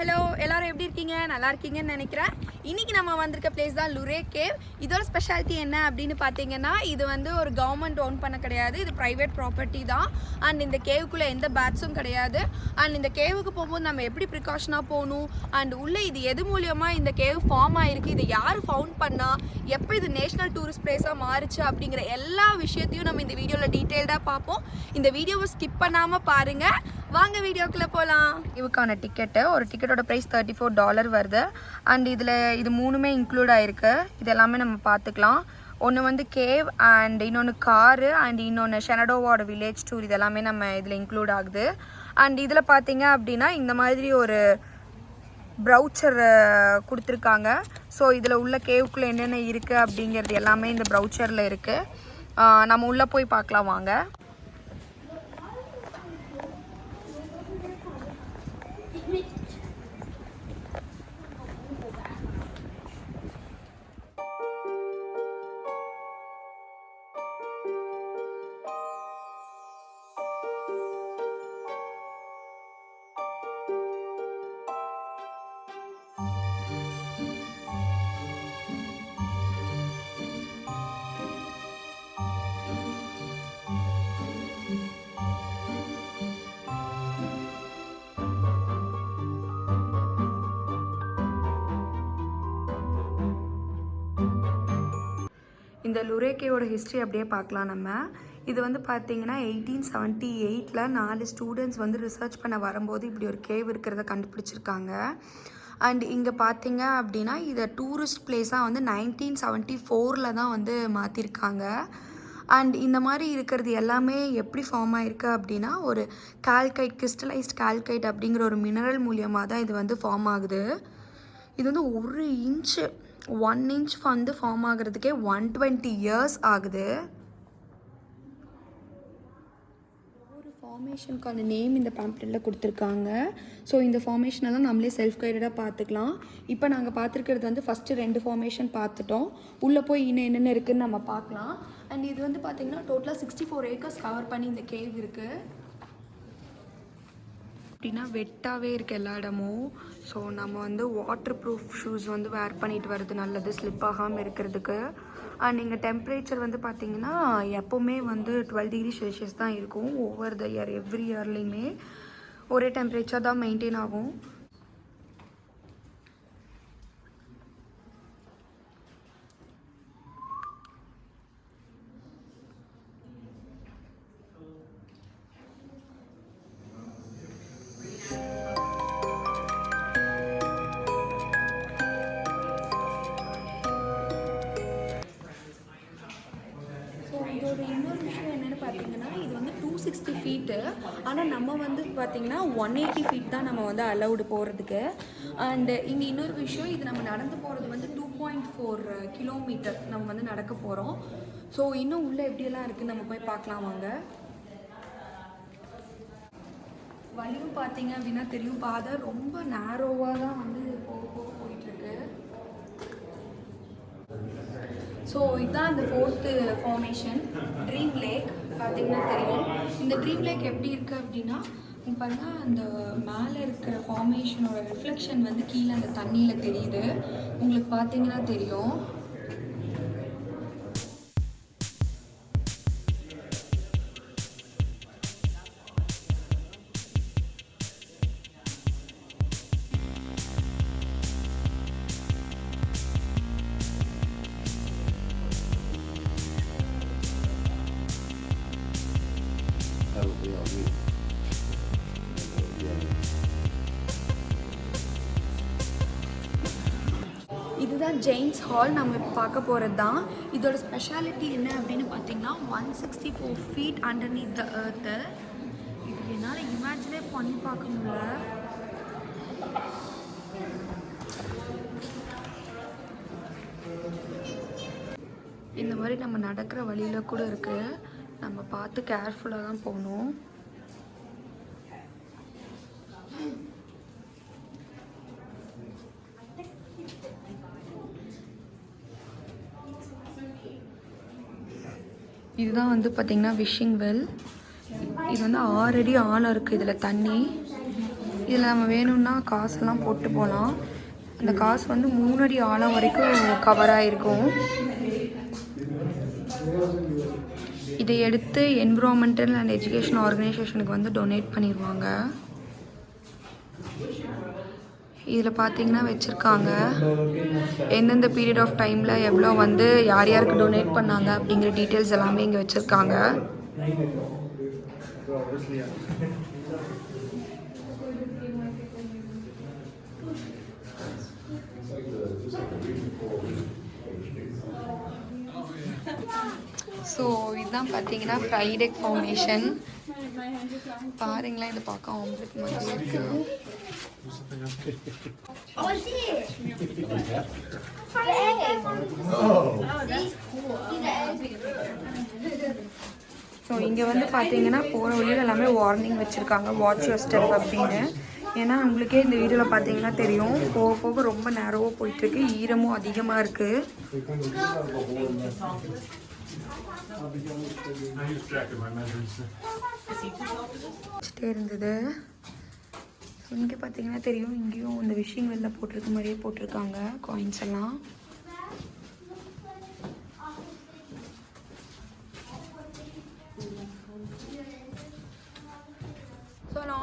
Hello எல்லாரும் எப்படி இருக்கீங்க? நல்லா இருக்கீங்கன்னு நினைக்கிறேன். இன்றைக்கி நம்ம வந்திருக்க பிளேஸ் தான் லுரே கேவ் இதோட ஸ்பெஷாலிட்டி என்ன அப்படின்னு பார்த்தீங்கன்னா இது வந்து ஒரு கவர்மெண்ட் ஓன் பண்ண கிடையாது. இது ப்ரைவேட் ப்ராப்பர்ட்டி தான். அண்ட் இந்த கேவுக்குள்ளே எந்த பேட்ஸும் கிடையாது. அண்ட் இந்த கேவுக்கு போகும்போது நம்ம எப்படி ப்ரிகாஷனாக போகணும்? அண்ட் உள்ளே இது எது மூலியமாக இந்த கேவ் ஃபார்ம் ஆகிருக்கு இதை யார் ஃபவுண்ட் பண்ணால் எப்போ இது நேஷனல் டூரிஸ்ட் பிளேஸாக மாறுச்சு? அப்படிங்கிற எல்லா விஷயத்தையும் நம்ம இந்த வீடியோவில் டீட்டெயில்டாக பார்ப்போம். இந்த வீடியோவை ஸ்கிப் பண்ணாமல் பாருங்கள் வாங்க வீடியோக்குள்ளே போகலாம் இவுக்கான டிக்கெட்டு ஒரு டிக்கெட்டோட ப்ரைஸ் தேர்ட்டி ஃபோர் டாலர் வருது. அண்ட் இதில் இது மூணுமே இன்க்ளூட் ஆயிருக்கு. இது எல்லாமே நம்ம பார்த்துக்கலாம். ஒன்று வந்து கேவ் அண்ட் இன்னொன்று காரு அண்ட் இன்னொன்று ஷெனடோவோட வில்லேஜ் டூர் இது எல்லாமே நம்ம இதில் இன்க்ளூட் ஆகுது. அண்ட் இதில் பார்த்தீங்க அப்படின்னா இந்த மாதிரி ஒரு ப்ரௌச்சர் கொடுத்துருக்காங்க. ஸோ இதில் உள்ள கேவுக்குள்ளே என்னென்ன இருக்குது அப்படிங்கிறது எல்லாமே இந்த ப்ரௌச்சரில் இருக்குது நம்ம உள்ளே போய் பார்க்கலாம் வாங்க. இந்த லுரேக்கேயோட ஹிஸ்ட்ரி அப்படியே பார்க்கலாம் நம்ம. இது வந்து பார்த்தீங்கன்னா எயிட்டீன் செவன்ட்டி எயிட்டில் நாலு ஸ்டூடெண்ட்ஸ் வந்து ரிசர்ச் பண்ண வரும்போது இப்படி ஒரு கேவ் இருக்கிறத கண்டுபிடிச்சிருக்காங்க. அண்ட் இங்கே பார்த்தீங்க அப்படின்னா இதை டூரிஸ்ட் பிளேஸாக வந்து நைன்டீன் செவன்ட்டி ஃபோரில் தான் வந்து மாற்றிருக்காங்க அண்ட் இந்த மாதிரி இருக்கிறது எல்லாமே எப்படி ஃபார்ம் ஆயிருக்கு அப்படின்னா ஒரு கால்கைட் கிறிஸ்டலைஸ்ட் கால்கைட் அப்படிங்கிற ஒரு மினரல் மூலியமாக தான் இது வந்து ஃபார்ம் ஆகுது. இது வந்து ஒரு இன்ச்சு ஒன் இன்ச் வந்து ஃபார்ம் ஆகுறதுக்கே ஒன் டுவெண்ட்டி இயர்ஸ் ஆகுது. ஒரு ஃபார்மேஷனுக்கான நேம் இந்த பேம்ப்ளெட்டில் கொடுத்துருக்காங்க. ஸோ இந்த ஃபார்மேஷனெல்லாம் நம்மளே செல்ஃப் கைடடாக பார்த்துக்கலாம். இப்போ நாங்கள் பார்த்துருக்கிறது வந்து ஃபஸ்ட்டு ரெண்டு ஃபார்மேஷன் பார்த்துட்டோம். உள்ளே போய் இன்னும் என்னென்ன இருக்குதுன்னு நம்ம பார்க்கலாம். அண்ட் இது வந்து பார்த்திங்கன்னா டோட்டலாக சிக்ஸ்டி ஃபோர் ஏக்கர்ஸ் கவர் பண்ணி இந்த கேவ் இருக்குது அப்படின்னா வெட்டாகவே இருக்குது எல்லா இடமும். ஸோ நம்ம வந்து வாட்டர் ப்ரூஃப் ஷூஸ் வந்து வேர் பண்ணிட்டு வர்றது நல்லது ஸ்லிப் ஆகாமல் இருக்கிறதுக்கு. அண்ட் இங்கே டெம்பரேச்சர் வந்து பார்த்திங்கன்னா எப்போவுமே வந்து டுவெல் டிகிரி செல்சியஸ் தான் இருக்கும். ஓவர் த இயர் எவ்ரி இயர்லேயுமே ஒரே டெம்பரேச்சர் தான் மெயின்டைன் ஆகும். இதோட இன்னொரு விஷயம் என்னென்னு பார்த்தீங்கன்னா இது வந்து டூ சிக்ஸ்டி ஃபீட்டு ஆனால் நம்ம வந்து பார்த்தீங்கன்னா ஒன் எயிட்டி ஃபீட் தான் நம்ம வந்து அலௌடு போகிறதுக்கு அண்டு இங்கே இன்னொரு விஷயம் இது நம்ம நடந்து போகிறது வந்து டூ பாயிண்ட் ஃபோர் கிலோமீட்டர் நம்ம வந்து நடக்க போகிறோம் ஸோ இன்னும் உள்ளே எப்படியெல்லாம் இருக்குன்னு நம்ம போய் பார்க்கலாம் வாங்க. வழியும் பார்த்தீங்க அப்படின்னா தெரியும். பாதை ரொம்ப நேரோவாக தான் வந்து போக போக போயிட்டுருக்கு ஸோ இதுதான் இந்த ஃபோர்த்து ஃபார்மேஷன் ட்ரீம் லேக் பார்த்தீங்கன்னா தெரியும். இந்த ட்ரீம் லேக் எப்படி இருக்குது அப்படின்னா பார்த்தா அந்த மேலே இருக்கிற ஃபார்மேஷனோட ரிஃப்ளெக்ஷன் வந்து கீழே அந்த தண்ணியில் தெரியுது. உங்களுக்கு பார்த்தீங்கன்னா தெரியும். இதுதான் ஜெயின்ஸ் ஹால் நம்ம இப்போ பார்க்க போகிறது தான் இதோட ஸ்பெஷாலிட்டி என்ன அப்படின்னு பார்த்தீங்கன்னா one sixty four feet underneath the earth இது என்னால் இமேஜினே பண்ணி பார்க்க முடியல. இந்த மாதிரி நம்ம நடக்கிற வழியில் கூட இருக்குது நம்ம பார்த்து கேர்ஃபுல்லாக தான் போகணும். இதுதான் வந்து பார்த்திங்கன்னா விஷிங் வெல் இது வந்து ஆறடி ஆழம் இருக்குது இதில் தண்ணி. இதில் நம்ம வேணும்னா காசெல்லாம் போட்டு போகலாம். அந்த காசு வந்து மூணு அடி ஆழம் வரைக்கும் கவர் ஆகிருக்கும் இதை எடுத்து என்விரான்மெண்டல் அண்ட் எஜுகேஷன் ஆர்கனைசேஷனுக்கு வந்து டொனேட் பண்ணிடுவாங்க இதில் பார்த்தீங்கன்னா வச்சுருக்காங்க. எந்தெந்த பீரியட் ஆஃப் டைமில் எவ்வளோ வந்து யார் யாருக்கு டொனேட் பண்ணாங்க அப்படிங்கிற டீட்டெயில்ஸ் எல்லாமே இங்கே வச்சுருக்காங்க. ஸோ இதுதான் பார்த்தீங்கன்னா ஃப்ரைடெக் ஃபவுண்டேஷன் பாருங்களேன் இதை பார்க்க ஆம்லெட் மாதிரி இருக்கு. ஸோ இங்கே வந்து பார்த்தீங்கன்னா போகிற வழியில் எல்லாமே வார்னிங் வச்சுருக்காங்க வாட்ச் யுவர் ஸ்டெப் அப்படின்னு. ஏன்னா உங்களுக்கே இந்த வீடியோவில் பார்த்தீங்கன்னா தெரியும். போக போக ரொம்ப நேரவாக போயிட்டுருக்கு. ஈரமும் அதிகமாக இருக்குது இருந்தது. இங்கே பார்த்தீங்கன்னா தெரியும். இங்கேயும் இந்த விஷிங் வெளில போட்டிருக்க மாதிரியே போட்டிருக்காங்க. காயின்ஸ் எல்லாம்.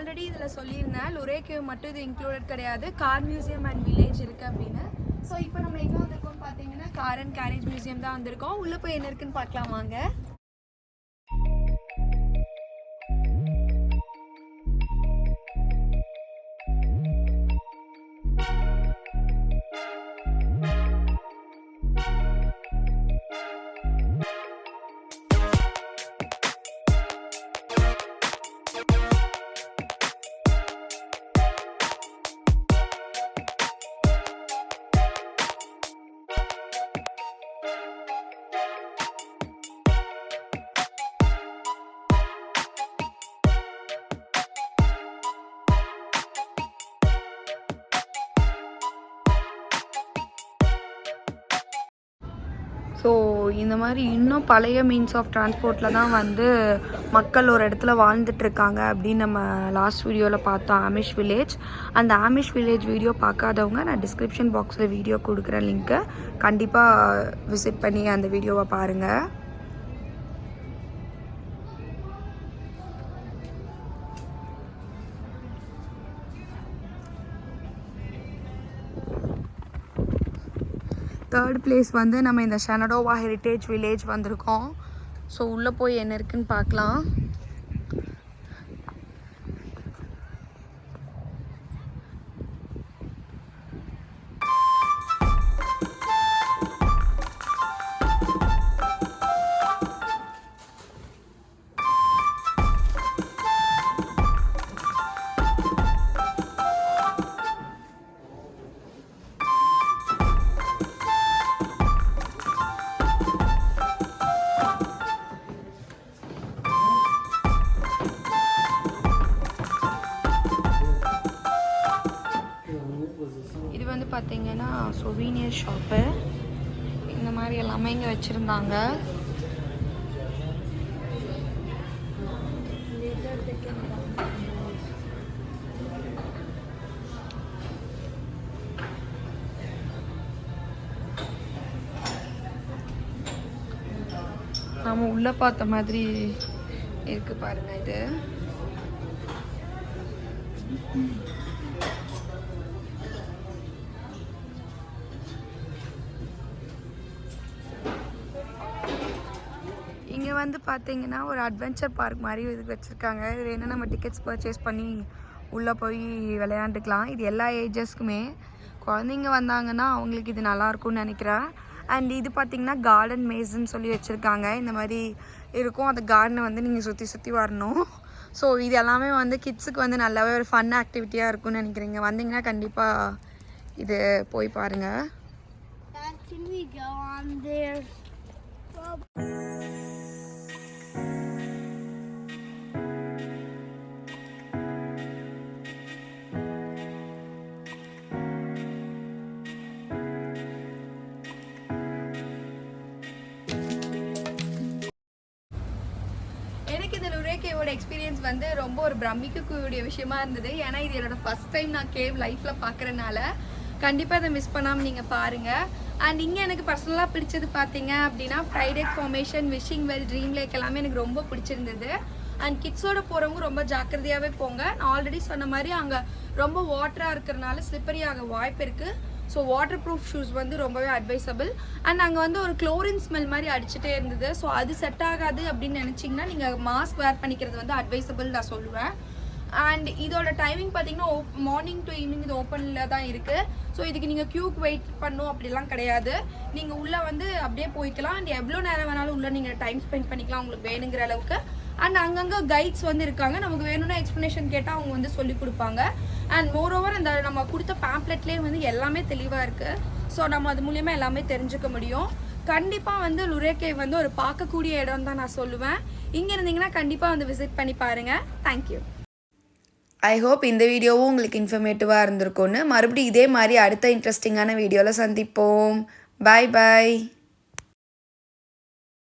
ஆல்ரெடி இதில் சொல்லியிருந்தேன் லுரேக்கு மட்டும் இது இன்க்ளூடட் கிடையாது. கார் மியூசியம் அண்ட் வில்லேஜ் இருக்குது அப்படின்னு. ஸோ இப்போ நம்ம எங்கே வந்திருக்கோம் பார்த்தீங்கன்னா கார் அண்ட் கேரேஜ் மியூசியம் தான் வந்திருக்கோம். உள்ளே போய் என்ன இருக்குன்னு பார்க்கலாம் வாங்க. ஸோ இந்த மாதிரி இன்னும் பழைய மீன்ஸ் ஆஃப் டிரான்ஸ்போர்ட்டில் தான் வந்து மக்கள் ஒரு இடத்துல வாழ்ந்துட்டுருக்காங்க அப்படின்னு நம்ம லாஸ்ட் வீடியோவில் பார்த்தோம் ஆமிஷ் வில்லேஜ் அந்த ஆமிஷ் வில்லேஜ் வீடியோ பார்க்காதவங்க நான் டிஸ்கிரிப்ஷன் பாக்ஸில் வீடியோ கொடுக்குற லிங்க்கை கண்டிப்பாக விசிட் பண்ணி அந்த வீடியோவை பாருங்கள் தேர்ட் பிளேஸ் வந்து நம்ம இந்த ஷனடோவா ஹெரிட்டேஜ் வில்லேஜ் வந்திருக்கோம். ஸோ உள்ளே போய் என்ன இருக்குன்னு பார்க்கலாம். சொவீனியர் ஷாப்பு இந்த மாதிரி எல்லாமே இங்கே வச்சுருந்தாங்க. நாம உள்ள பார்த்த மாதிரி இருக்கு பாருங்க இது. வந்து பார்த்தீங்கன்னா ஒரு அட்வென்ச்சர் பார்க் மாதிரி இதுக்கு வச்சுருக்காங்க. இது வேணால் நம்ம டிக்கெட்ஸ் பர்ச்சேஸ் பண்ணி உள்ளே போய் விளையாண்டுக்கலாம். இது எல்லா ஏஜஸ்க்குமே குழந்தைங்க வந்தாங்கன்னா அவங்களுக்கு இது நல்லா இருக்கும்னு நினைக்கிறேன். அண்ட் இது பார்த்தீங்கன்னா கார்டன் மேஸ்ன்னு சொல்லி வச்சுருக்காங்க. இந்த மாதிரி இருக்கும். அந்த கார்டனை வந்து நீங்கள் சுற்றி சுற்றி வரணும். ஸோ இது எல்லாமே வந்து கிட்ஸுக்கு வந்து நல்லாவே ஒரு ஃபன் ஆக்டிவிட்டியாக இருக்கும்னு நினைக்கிறீங்க வந்தீங்கன்னா கண்டிப்பாக இது போய் பாருங்கள் can we go on there? எனக்கு எக்ஸ்பீரியன்ஸ் வந்து ரொம்ப ஒரு பிரமிக்கக்கூடிய விஷயமா இருந்தது. ஏன்னா இது என்னோட ஃபர்ஸ்ட் டைம் நான் கேவ் லைஃப்பில் பார்க்குறனால கண்டிப்பாக அதை மிஸ் பண்ணாமல் நீங்கள் பாருங்கள் அண்ட் இங்கே எனக்கு பர்சனலாக பிடிச்சது பார்த்தீங்க அப்படின்னா Friday formation wishing well dream lake எல்லாமே எனக்கு ரொம்ப பிடிச்சிருந்தது. அண்ட் கிட்ஸோட போகிறவங்க ரொம்ப ஜாக்கிரதையாகவே போங்க. நான் ஆல்ரெடி சொன்ன மாதிரி அங்கே ரொம்ப வாட்டராக இருக்கிறனால ஸ்லிப்பரி ஆக வாய்ப்பு இருக்குது ஸோ வாட்டர் ப்ரூஃப் ஷூஸ் வந்து ரொம்பவே அட்வைசபிள் அண்ட் அங்கே வந்து ஒரு குளோரின் ஸ்மெல் மாதிரி அடிச்சுட்டே இருந்தது. ஸோ அது செட் ஆகாது அப்படின்னு நினச்சிங்கன்னா நீங்கள் மாஸ்க் வேர் பண்ணிக்கிறது வந்து அட்வைசபிள் நான் சொல்லுவேன். அண்ட் இதோட டைமிங் பார்த்தீங்கன்னா மார்னிங் டு ஈவினிங் இது ஓப்பனில் தான் இருக்குது ஸோ இதுக்கு நீங்கள் க்யூக்கு வெயிட் பண்ணும் அப்படிலாம் கிடையாது. நீங்கள் உள்ளே வந்து அப்படியே போய்க்கலாம். அண்ட் எவ்வளோ நேரம் வேணாலும் உள்ளே நீங்கள் டைம் ஸ்பெண்ட் பண்ணிக்கலாம் உங்களுக்கு வேணுங்கிற அளவுக்கு. அண்ட் அங்கங்கே கைட்ஸ் வந்து இருக்காங்க நமக்கு வேணும்னா எக்ஸ்ப்ளனேஷன் கேட்டால் அவங்க வந்து சொல்லி கொடுப்பாங்க. அண்ட் மோர் ஓவர் அந்த நம்ம கொடுத்த பேம்ப்ளெட்லேயே வந்து எல்லாமே தெளிவாக இருக்குது ஸோ நம்ம அது மூலியமாக எல்லாமே தெரிஞ்சுக்க முடியும். கண்டிப்பாக வந்து லுரேக்கே வந்து ஒரு பார்க்கக்கூடிய இடம் தான் நான் சொல்லுவேன். இங்கே இருந்தீங்கன்னா கண்டிப்பாக வந்து விசிட் பண்ணி பாருங்கள் தேங்க்யூ ஐ ஹோப் இந்த வீடியோவும் உங்களுக்கு இன்ஃபர்மேட்டிவாக இருந்திருக்கும்னு. மறுபடியும் இதே மாதிரி அடுத்த இன்ட்ரெஸ்டிங்கான வீடியோவில் சந்திப்போம். பாய் பாய்